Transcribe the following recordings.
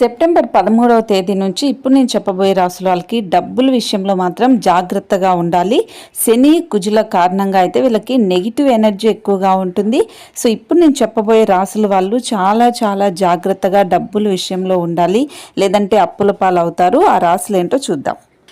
September పదమూడవ తేదీ నుంచి ఇప్పుడు నేను చెప్పబోయే రాసుల వాళ్ళకి డబ్బుల విషయంలో మాత్రం జాగ్రత్తగా ఉండాలి. శని కుజుల కారణంగా అయితే వీళ్ళకి నెగిటివ్ ఎనర్జీ ఎక్కువగా ఉంటుంది. సో ఇప్పుడు నేను చెప్పబోయే రాసుల వాళ్ళు చాలా చాలా జాగ్రత్తగా డబ్బుల విషయంలో ఉండాలి. లేదంటే అప్పుల పాలవుతారు. ఆ రాసులు ఏంటో చూద్దాం.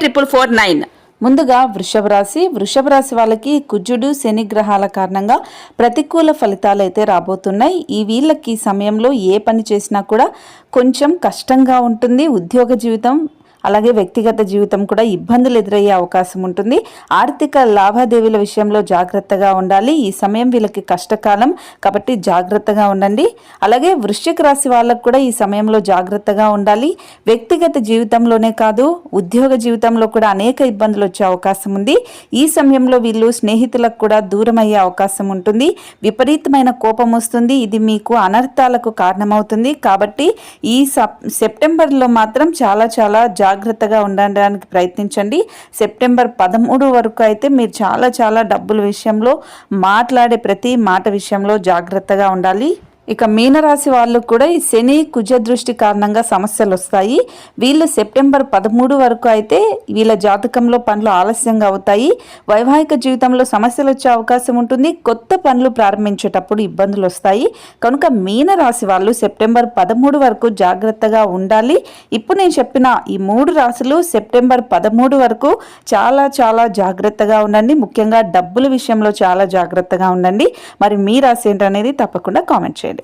triple four nine ముందుగా వృషభ రాశి వృషభ రాశి వాళ్ళకి కుజుడు శని గ్రహాల కారణంగా ప్రతికూల ఫలితాలు అయితే రాబోతున్నాయి. ఈ వీళ్ళకి సమయంలో ఏ పని చేసినా కూడా కొంచెం కష్టంగా ఉంటుంది. ఉద్యోగ జీవితం అలాగే వ్యక్తిగత జీవితం కూడా ఇబ్బందులు ఎదురయ్యే అవకాశం ఉంటుంది. ఆర్థిక లావాదేవీల విషయంలో జాగ్రత్తగా ఉండాలి. ఈ సమయం వీళ్ళకి కష్టకాలం కాబట్టి జాగ్రత్తగా ఉండండి. అలాగే వృశ్చిక రాశి వాళ్ళకు కూడా ఈ సమయంలో జాగ్రత్తగా ఉండాలి. వ్యక్తిగత జీవితంలోనే కాదు ఉద్యోగ జీవితంలో కూడా అనేక ఇబ్బందులు వచ్చే అవకాశం ఉంది. ఈ సమయంలో వీళ్ళు స్నేహితులకు కూడా దూరం అయ్యే అవకాశం ఉంటుంది. విపరీతమైన కోపం వస్తుంది. ఇది మీకు అనర్థాలకు కారణమవుతుంది. కాబట్టి ఈ సప్ సెప్టెంబర్లో మాత్రం చాలా చాలా జాగ్రత్తగా ఉండడానికి ప్రయత్నించండి. సెప్టెంబర్ పదమూడు వరకు అయితే మీరు చాలా చాలా డబ్బుల విషయంలో మాట్లాడే ప్రతి మాట విషయంలో జాగ్రత్తగా ఉండాలి. ఇక మీనరాశి వాళ్ళు కూడా ఈ శని కుజ దృష్టి కారణంగా సమస్యలు వస్తాయి. వీళ్ళు సెప్టెంబర్ పదమూడు వరకు అయితే వీళ్ళ జాతకంలో పనులు ఆలస్యంగా అవుతాయి. వైవాహిక జీవితంలో సమస్యలు వచ్చే అవకాశం ఉంటుంది. కొత్త పనులు ప్రారంభించేటప్పుడు ఇబ్బందులు వస్తాయి. కనుక మీనరాశి వాళ్ళు సెప్టెంబర్ పదమూడు వరకు జాగ్రత్తగా ఉండాలి. ఇప్పుడు నేను చెప్పిన ఈ మూడు రాశులు సెప్టెంబర్ పదమూడు వరకు చాలా చాలా జాగ్రత్తగా ఉండండి. ముఖ్యంగా డబ్బుల విషయంలో చాలా జాగ్రత్తగా ఉండండి. మరి మీ రాశి ఏంటనేది తప్పకుండా కామెంట్ చేయండి.